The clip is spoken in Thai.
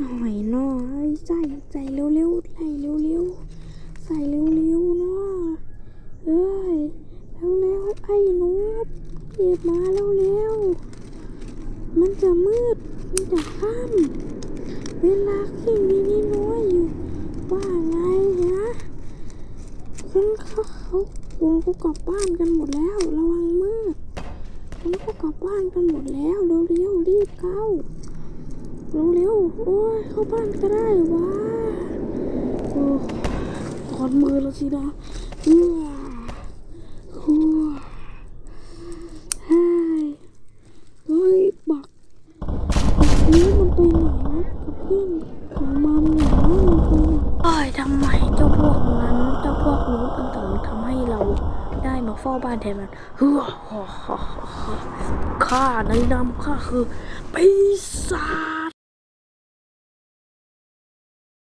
หน่อยน่อยใส่ใส่เร็วๆใส่เร็วๆใส่เร็วๆเนาะเอ้ยเร็วๆไอ้หนูเก็บมาเร็วๆมันจะมืดมันจะค่ำเวลาแค่มีนิดน้อยอยู่ว่าไงฮะฉันเขาเขาวงเขากลับบ้านกันหมดแล้วระวังมืดฉันเขากลับบ้านกันหมดแล้วเร็วๆรีบเข้า เร็วๆ โอ้ยเข้าบ้านก็ได้วะโอ้ถอนมือแล้วสินะเอื้อโอ้เฮ้ยเฮ้ยบักบักนี้มันไปไหนกับเพื่อนของมันเหรอมันไปไหนโอ้ยทำไมเจ้าพวกนั้นเจ้าพวกนู้นมันถึงทำให้เราได้มาเฝ้าบ้านแทนมันเฮ้อข้าในนามข้าคือปีศาจ